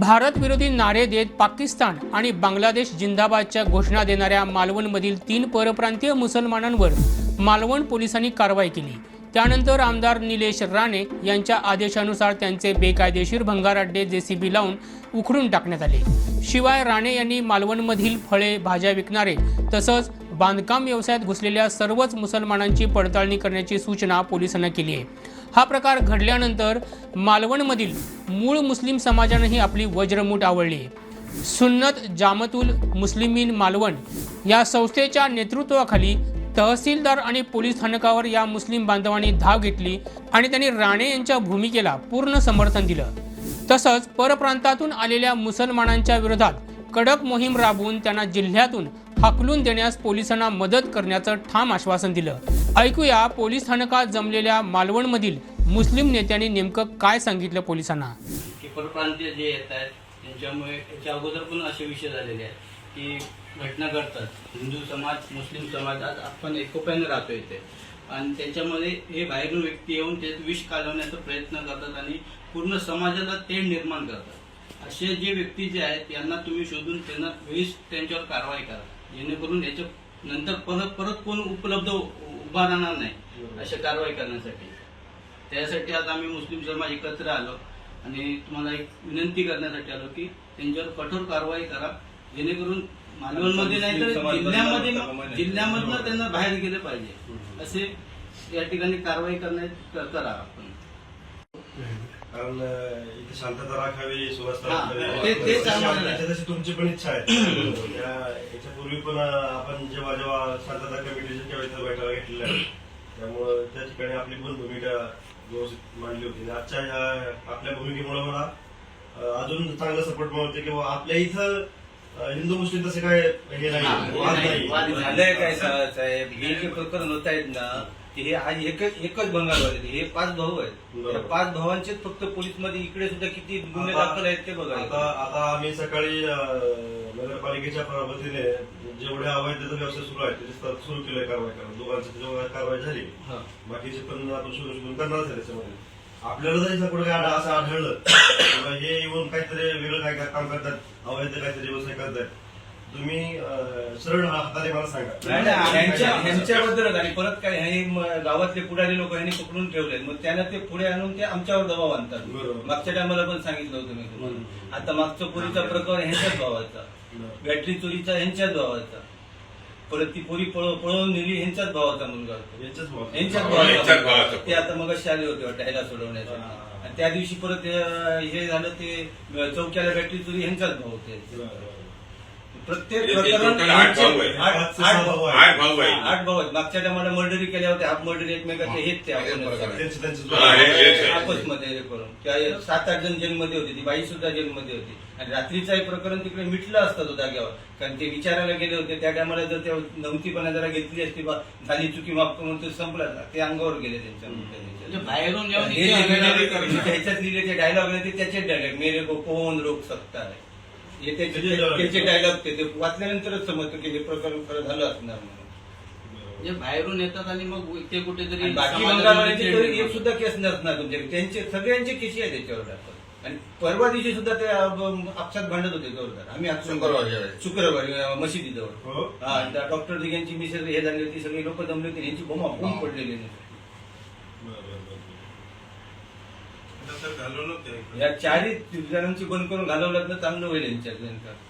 भारत विरोधी नारे देत पाकिस्तान आणि बांगलादेश जिंदाबादच्या घोषणा देणाऱ्या मालवणमधील तीन परप्रांतीय मुसलमानांवर मालवण पोलिसांनी कारवाई केली. त्यानंतर आमदार निलेश राणे यांच्या आदेशानुसार त्यांचे बेकायदेशीर भंगार अड्डे जेसीबी लावून उखडून टाकण्यात आले. शिवाय राणे यांनी मालवणमधील फळे भाज्या विकणारे तसंच बांधकाम व्यवसायात घुसलेल्या सर्वच मुसलमानांची पडताळणी करण्याची सूचना पोलिसांना केली आहे. हा प्रकार घडल्यानंतर मालवणमधील मूळ मुस्लिम समाजानंही आपली वज्रमूठ आवळली. सुन्नत जामतुल मुस्लिमीन मालवण या संस्थेच्या नेतृत्वाखाली तहसीलदार आणि पोलीस स्थानकावर या मुस्लिम बांधवांनी धाव घेतली आणि त्यांनी राणे यांच्या भूमिकेला पूर्ण समर्थन दिलं. तसंच परप्रांतातून आलेल्या मुसलमानांच्या विरोधात कडक मोहीम राबवून त्यांना जिल्ह्यातून हाकलून देण्यास पोलिसांना मदत करण्याचं ठाम आश्वासन दिलं. ऐकूया पोलीस स्थानकात जमलेल्या मालवणमधील मुस्लिम नेत्यांनी नेमकं काय सांगितलं पोलिसांना? की परप्रांतीय जे येत आहेत त्यांच्यामुळे याच्या अगोदर पण असे विषय झालेले आहेत की घटना घडतात. हिंदू समाज मुस्लिम समाजात आपण एकोप्याने राहतो इथे. आणि त्याच्यामध्ये हे बाहेरून व्यक्ती येऊन ते विष कालवण्याचा प्रयत्न करतात आणि पूर्ण समाजाला तेढ निर्माण करतात. असे जे व्यक्ती जे आहेत यांना तुम्ही शोधून त्यांना वेळीच त्यांच्यावर कारवाई करा. जेणेकरून याच्या नंतर परत परत कोण उपलब्ध उ- उभा राहणार नाही अशा कारवाई करण्यासाठी. त्यासाठी आज आम्ही मुस्लिम समाज एकत्र आलो आणि तुम्हाला एक विनंती करण्यासाठी आलो की त्यांच्यावर कठोर कारवाई करा जेणेकरून मालवणमध्ये नाही तर जिल्ह्यामध्ये जिल्ह्यामधनं त्यांना बाहेर गेलं पाहिजे असे या ठिकाणी कारवाई करण्यात करा आपण कारण इथे शांतता राखावी सुव्यवस्था राखावी. ते- तेच आम्हाला- तशी- तशी तुमची पण इच्छा आहे याच्यापूर्वी पण आपण जेव्हा जेव्हा शांतता कमिटीच्या तेव्हा इथं बैठका घेतलेल्या आहेत. त्यामुळं त्या ठिकाणी आपली पण भूमिका व्यवस्थित मांडली होती. आणि आजच्या ह्या आपल्या भूमिकेमुळे मला अं, अजून चांगला सपोर्ट मिळते की बुवा आपल्या इथं अं, हिंदू मुस्लिम तसे काय हे नाही हे वाद नाही, वाद. झालंय काय सा- साहेब? हे जे प्रकरण होत आहेत ना ते हे आज एकच एकच बंगालवाले. हे पाच भाऊ आहेत. त्या पाच भावांचेच फक्त पोलीसमध्ये इकडे सुद्धा किती गुन्हे आता- दाखल आहेत ते आता बघा. आता आम्ही सकाळी नगरपालिकेच्या वतीने जेवढे अवैध व्यवसाय सुरू आहेत त्याची सुरू केलंय कारवाई करा दोघांची जेव्हा कारवाई झाली. बाकीचे पण आपण शोधून करणारच आहे त्याच्यामध्ये. आपल्याला जरी कुठे काय असं आढळलं हे येऊन काहीतरी वेगळं काय काम करतात? अवैध काहीतरी व्यवसाय करतात. तुम्ही सरळ हाताने मला सांगा. आणि परत काय हे गावातले पुढारी लोक यांनी पकडून ठेवले. मग त्यांना ते पुढे आणून ते आमच्यावर दबाव आणतात. मागच्या टायमाला पण सांगितलं होतं मी तुम्हाला. आता मागचं पोरीचा प्रकरण ह्यांच्याच भावाचा. बॅटरी चोरीचा ह्यांच्याच भावाचा. परत ती पोरी पळव- पळवून नेली ह्यांच्याच भावाचा मुलगा होता. यांच्याच भाव. यांच्याच यांच्याच भावाचा भावाचा. ते आता मग आले होते सोडवण्यासाठी. हा. आणि त्या दिवशी परत हे झालं ते चौक्याला बॅटरी चोरी ह्यांच्याच भाव होते. प्रत्येक म्हणजे ते प्रकरण total आठ भाऊ आहेत. आठ- भाऊ भाऊ आहेत. आठ भाऊ आहेत. आठ भाऊ आहेत. मागच्या टायमाला मर्डरी केल्या होत्या हाफ मर्डरी एकमेकाचे हेच ते आपण त्यांचे- त्यांचे हा, हे- हेच आहे. आपसमध्ये हे करून. त्या सात आठ जण जेलमध्ये होती. ती बाई सुद्धा जेलमध्ये होती. आणि रात्रीचं हे प्रकरण तिकडे मिटलं असतं तो जाग्यावर कारण ते विचारायला गेले होते. त्या टायमाला जर ते नवतीपणा जरा घेतली असती बा झाली चुकी माफ करून ते संपला. ना. ते अंगावर गेले त्यांच्या म्हणजे बाहेरून येऊन हे इथे जे आलेले लिहिलेले- करतात. ह्याच्यात लिहिले ते डायलॉग ते त्याचे डायलॉग मेरे को कोण रोक सकता है? हे त्याचे डायलॉग ते वाचल्यानंतरच समजतं की हे प्रकरण खरं झालं असणार म्हणून. म्हणजे बाहेरून येतात आणि मग ते कुठेतरी आणि बाकी बंगालवाल्यांची तरी एक सुद्धा केस नसणार तुमच्याकडे. त्यांचे सगळ्यांचे केसी आहे त्याच्यावर दाखल आणि परवा दिवशी सुद्धा ते अं, आपसात भांडत होते जोरदार. आम्ही आज शुक्रवारी आहे. शुक्रवारी अं, मशिदीजवळ. हो. हा आणि त्या डॉक्टर दिघ्यांची मिसेस हे झाली होती सगळी लोक जमले होते यांची बोमा बोंब पडलेली नाही बरं, या चारही जणांची बंद करून घालवल्यात ना चांगलं होईल यांच्यात यांचं.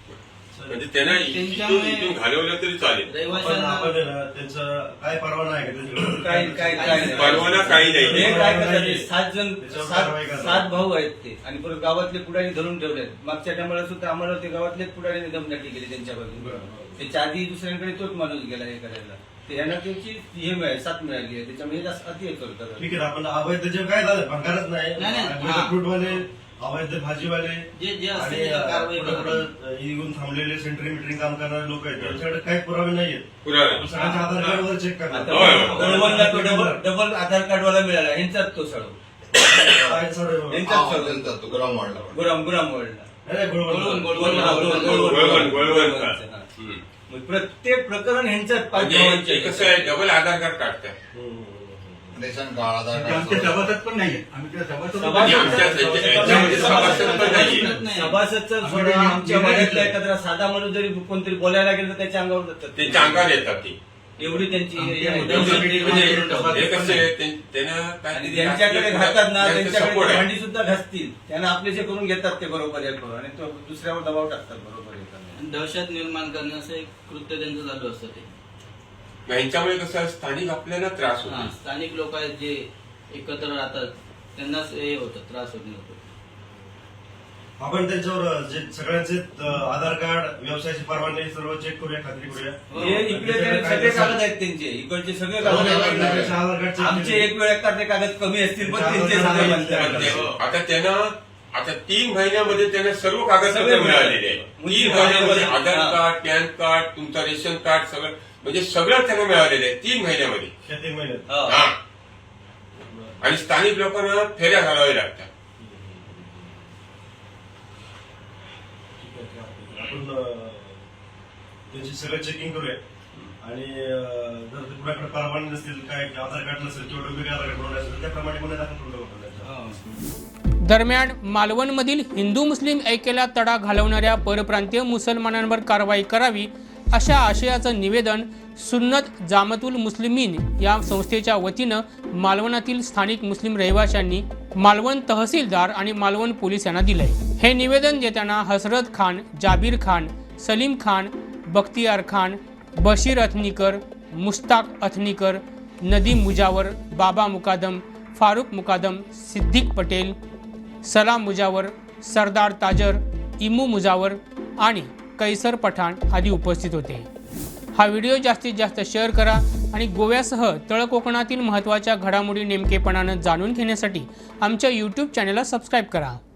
म्हणजे त्यांना इथून त्यांच्यामुळे- इथून घालवलं तरी चालेल आपण रहिवाशांना आपण आहे ना, त्यांचं काय परवाना आहे का त्यांच्याकडे? काय काय काय नाही. परवाना काही नाही. हे काय करतात ते सात जण सात. सात भाऊ आहेत ते आणि परत गावातले पुढारी धरून ठेवले मागच्या टायमाला सुद्धा आम्हाला ते गावातलेच पुढारीने दमदाटी केली त्यांच्या बाजूने बरं. त्याच्या आधी दुसऱ्यांकडे तोच माणूस गेला हे करायला यांना त्यांची हे मिळाली साथ मिळाली आहे त्याच्यामुळे हे जास्त अति हे करतात ठीक आहे आपण अवैध जे काय झालं भंगारच नाही नाही, नाही. अवैध हा. फ्रूटवाले अवैध भाजीवाले जे जे आणि असतील त्याला कारवाई पुढे करा. पुढे येऊन थांबलेले सेंटरी मिटरिंग काम करणारे लोक आहेत त्यांच्याकडे काही पुरावे नाहीयेत पुरावे. सगळ्यांच्या आधार कार्डवर चेक करा आता होय, होय. कळवणला तो डबल डबल आधार कार्ड वाला मिळाला यांचाच तो सळव काय सर- यांचाच तो गरम वाढला गुराम गुराम वळला नाही, नाही, बरोबर. गोळवून- गोळवून- गोळवण, हा, गोळवण, गोळवण, गोळवण, गोळवण, गोळवण. गोळवणचं, हा. हम्म. प्रत्येक प्रकरण ह्यांच्यात म्हणजे हे कसं आहे double Aadhaar card. Ration Aadhaar आमचे सर्व. सभासद पण नाहीये आम्ही त्या सभासद आमच्या. सभासदचं सोडा, वाड्यातला. एखादा साधा माणूस जरी कोणतरी बोलायला गेलं तर त्याच्या अंगावर जातात त्यांच्या अंगावर येतात ती एवढी त्यांची हे. हे कसं त्यानं आणि ज्यांच्याकडे राजकीय घातात ना त्यांचं त्यांच्याकडे. भांडी सुद्धा घासतील त्यांना आपले जे करून घेतात ते बरोबर आहे आणि तो दुसऱ्यावर दबाव टाकतात बरोबर आहे दहशत निर्माण करण्याचं एक कृत्य त्यांचं चालू असतं ते. ह्यांच्यामुळे कसं स्थानिक आपल्याला त्रास होतो. स्थानिक लोक आहेत जे एकत्र राहतात त्यांनाच हे होतं त्रास होत होतो आपण त्यांच्यावर जे सगळ्यांचे आधार कार्ड व्यवसायाची परवानगी सर्व चेक करूया खात्री करूया. हे इकडे ते सगळे कागद आहेत त्यांचे. इकडचे सगळे हो, कागद हो, आहेत. त्यांचे आधार कार्ड check आमचे. एक वेळ एखादे कागद कमी असतील पण त्यांचे सगळे ते- आता त्यानं आता तीन महिन्यामध्ये त्याने सर्व कागदपत्र सगळे मिळालेले आहे म्हणजे तीन महिन्यामध्ये हा. आधार कार्ड पॅन कार्ड तुमचं रेशन कार्ड सगळं म्हणजे सगळं त्यांना मिळालेलं आहे तीन महिन्यामध्ये. या तीन महिन्यात? हा. हा. आणि स्थानिक लोकांना फेऱ्या घालाव्या लागतात ठीक आहे, ठीक आहे. आपण त्यांची सगळं चेकिंग करूया. आणि जर ते कुणाकडे परवानगी नसतील काय आधार कार्ड नसेल किंवा वेगळे आधार कार्ड बनवले असेल त्याप्रमाणे गुन्हे दाखल करून दरम्यान मालवणमधील हिंदू मुस्लिम ऐक्याला तडा घालवणाऱ्या परप्रांतीय मुसलमानांवर कारवाई करावी अशा आशयाचं निवेदन सुन्नत जामतुल मुस्लिमीन या संस्थेच्या वतीनं मालवणातील स्थानिक मुस्लिम रहिवाशांनी मालवण तहसीलदार आणि मालवण पोलीस यांना दिलंय. हे निवेदन देताना हसरत खान जाबीर खान सलीम खान बख्तियार खान बशीर अथनीकर मुश्ताक अथनीकर नदीम मुजावर बाबा मुकादम फारूक मुकादम सिद्दीक पटेल सलाम मुजावर सरदार ताजर इमू मुजावर आणि कैसर पठाण आदी उपस्थित होते. हा व्हिडिओ जास्तीत जास्त शेअर करा आणि गोव्यासह तळ कोकणातील महत्त्वाच्या घडामोडी नेमकेपणानं जाणून घेण्यासाठी आमच्या यूट्यूब चॅनलला सबस्क्राईब करा.